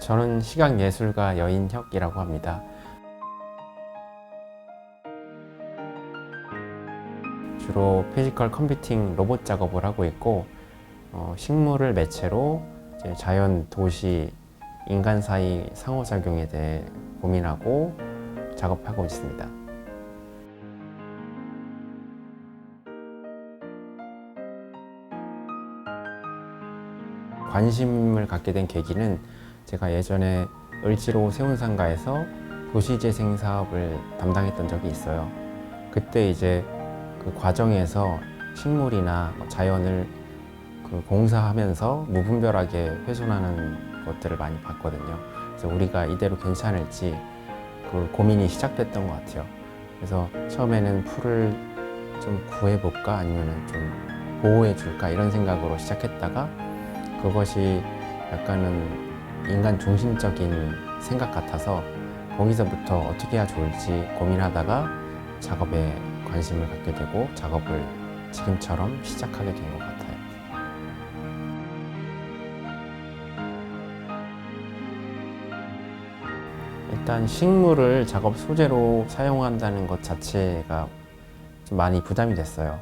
저는 시각예술가 여인혁이라고 합니다. 주로 피지컬 컴퓨팅 로봇 작업을 하고 있고 어, 식물을 매체로 자연, 도시, 인간 사이 상호작용에 대해 고민하고 작업하고 있습니다. 관심을 갖게 된 계기는 제가 예전에 을지로 세운상가에서 도시재생 사업을 담당했던 적이 있어요. 그때 이제 그 과정에서 식물이나 자연을 그 공사하면서 무분별하게 훼손하는 것들을 많이 봤거든요. 그래서 우리가 이대로 괜찮을지 그 고민이 시작됐던 것 같아요. 그래서 처음에는 풀을 좀 구해볼까 아니면 좀 보호해줄까 이런 생각으로 시작했다가 그것이 약간은 인간 중심적인 생각 같아서 거기서부터 어떻게 해야 좋을지 고민하다가 작업에 관심을 갖게 되고 작업을 지금처럼 시작하게 된 것 같아요. 일단 식물을 작업 소재로 사용한다는 것 자체가 좀 많이 부담이 됐어요.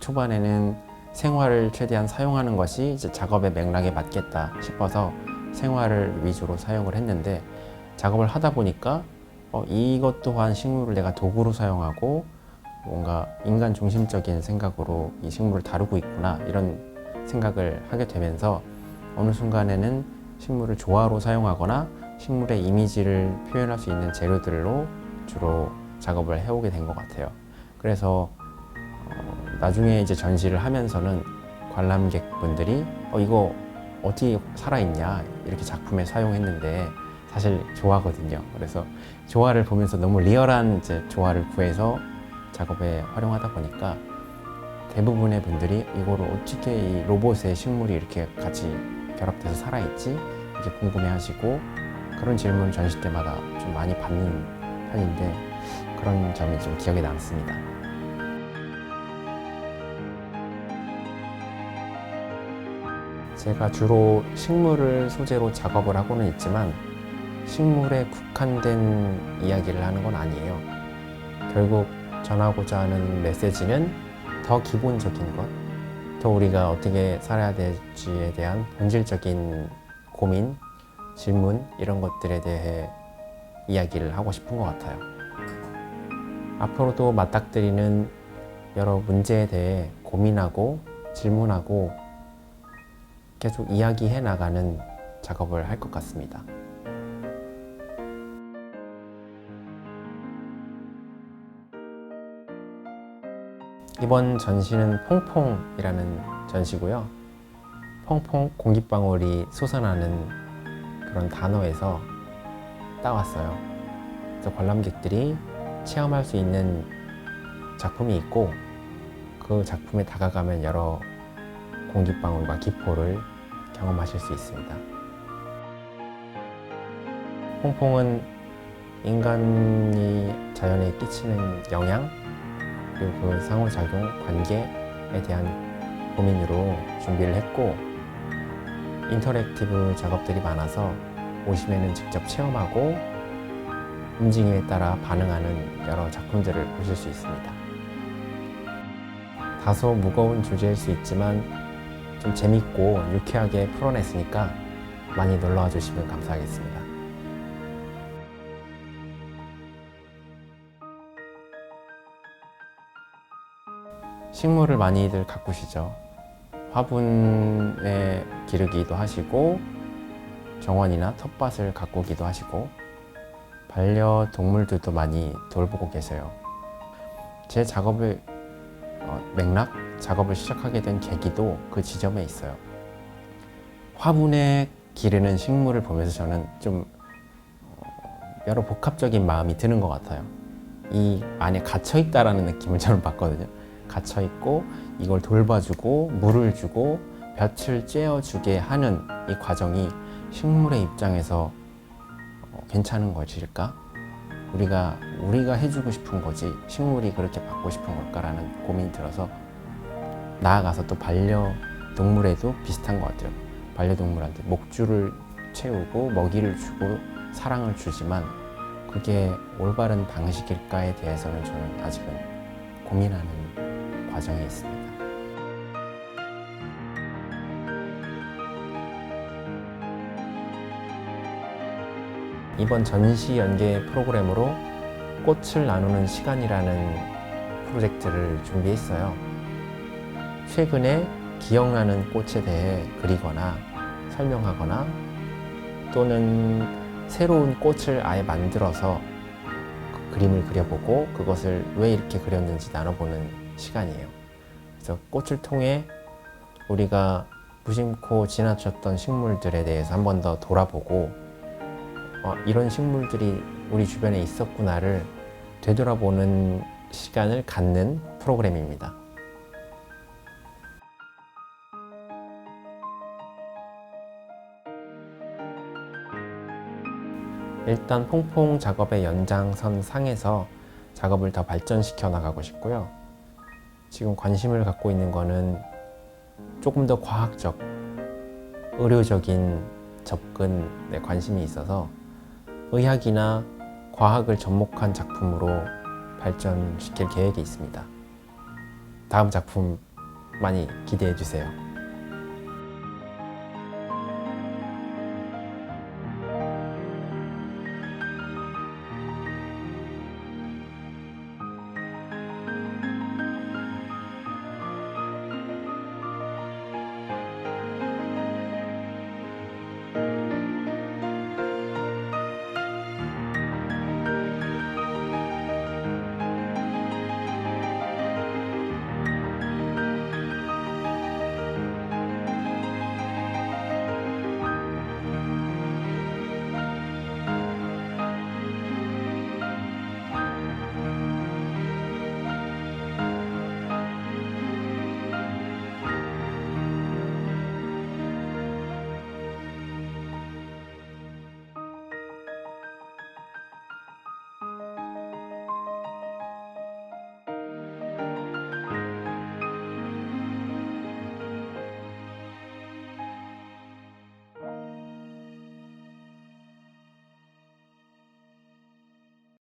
초반에는 생화를 최대한 사용하는 것이 작업의 맥락에 맞겠다 싶어서 생화를 위주로 사용을 했는데 작업을 하다 보니까 어, 이것 또한 식물을 내가 도구로 사용하고 뭔가 인간 중심적인 생각으로 이 식물을 다루고 있구나 이런 생각을 하게 되면서 어느 순간에는 식물을 조화로 사용하거나 식물의 이미지를 표현할 수 있는 재료들로 주로 작업을 해오게 된 것 같아요. 그래서 어, 나중에 이제 전시를 하면서는 관람객분들이 어, 이거 어떻게 살아있냐 이렇게 작품에 사용했는데 사실 좋아하거든요. 그래서 조화를 보면서 너무 리얼한 이제 조화를 구해서 작업에 활용하다 보니까 대부분의 분들이 이거를 어떻게 이 로봇의 식물이 이렇게 같이 결합돼서 살아있지 이게 궁금해하시고 그런 질문을 전시 때마다 좀 많이 받는 편인데 그런 점이 좀 기억에 남습니다. 제가 주로 식물을 소재로 작업을 하고는 있지만 식물에 국한된 이야기를 하는 건 아니에요. 결국 전하고자 하는 메시지는 더 기본적인 것, 더 우리가 어떻게 살아야 될지에 대한 본질적인 고민, 질문 이런 것들에 대해 이야기를 하고 싶은 것 같아요. 앞으로도 맞닥뜨리는 여러 문제에 대해 고민하고 질문하고 계속 이야기해 나가는 작업을 할 것 같습니다. 이번 전시는 퐁퐁이라는 전시고요. 퐁퐁 공기방울이 솟아나는 그런 단어에서 따왔어요. 그래서 관람객들이 체험할 수 있는 작품이 있고 그 작품에 다가가면 여러 공기방울과 기포를 경험하실 수 있습니다. 퐁퐁은 인간이 자연에 끼치는 영향 그리고 그 상호작용 관계에 대한 고민으로 준비를 했고 인터랙티브 작업들이 많아서 오시면은 직접 체험하고 움직임에 따라 반응하는 여러 작품들을 보실 수 있습니다. 다소 무거운 주제일 수 있지만 좀 재밌고 유쾌하게 풀어냈으니까 많이 놀러와 주시면 감사하겠습니다. 식물을 많이들 가꾸시죠. 화분에 기르기도 하시고 정원이나 텃밭을 가꾸기도 하시고 반려동물들도 많이 돌보고 계세요. 제 작업을 어, 맥락 작업을 시작하게 된 계기도 그 지점에 있어요. 화분에 기르는 식물을 보면서 저는 좀 어, 여러 복합적인 마음이 드는 것 같아요. 이 안에 갇혀 있다라는 느낌을 저는 받거든요. 갇혀 있고 이걸 돌봐주고 물을 주고 볕을 쬐어주게 하는 이 과정이 식물의 입장에서 어, 괜찮은 것일까? 우리가 우리가 해주고 싶은 거지 식물이 그렇게 받고 싶은 걸까라는 고민이 들어서 나아가서 또 반려동물에도 비슷한 것 같아요. 반려동물한테 목줄을 채우고 먹이를 주고 사랑을 주지만 그게 올바른 방식일까에 대해서는 저는 아직은 고민하는 과정에 있습니다. 이번 전시 연계 프로그램으로 꽃을 나누는 시간이라는 프로젝트를 준비했어요. 최근에 기억나는 꽃에 대해 그리거나 설명하거나 또는 새로운 꽃을 아예 만들어서 그 그림을 그려보고 그것을 왜 이렇게 그렸는지 나눠보는 시간이에요. 그래서 꽃을 통해 우리가 무심코 지나쳤던 식물들에 대해서 한 번 더 돌아보고 어, 이런 식물들이 우리 주변에 있었구나를 되돌아보는 시간을 갖는 프로그램입니다. 일단 퐁퐁 작업의 연장선 상에서 작업을 더 발전시켜 나가고 싶고요. 지금 관심을 갖고 있는 거는 조금 더 과학적, 의료적인 접근에 관심이 있어서 의학이나 과학을 접목한 작품으로 발전시킬 계획이 있습니다. 다음 작품 많이 기대해 주세요.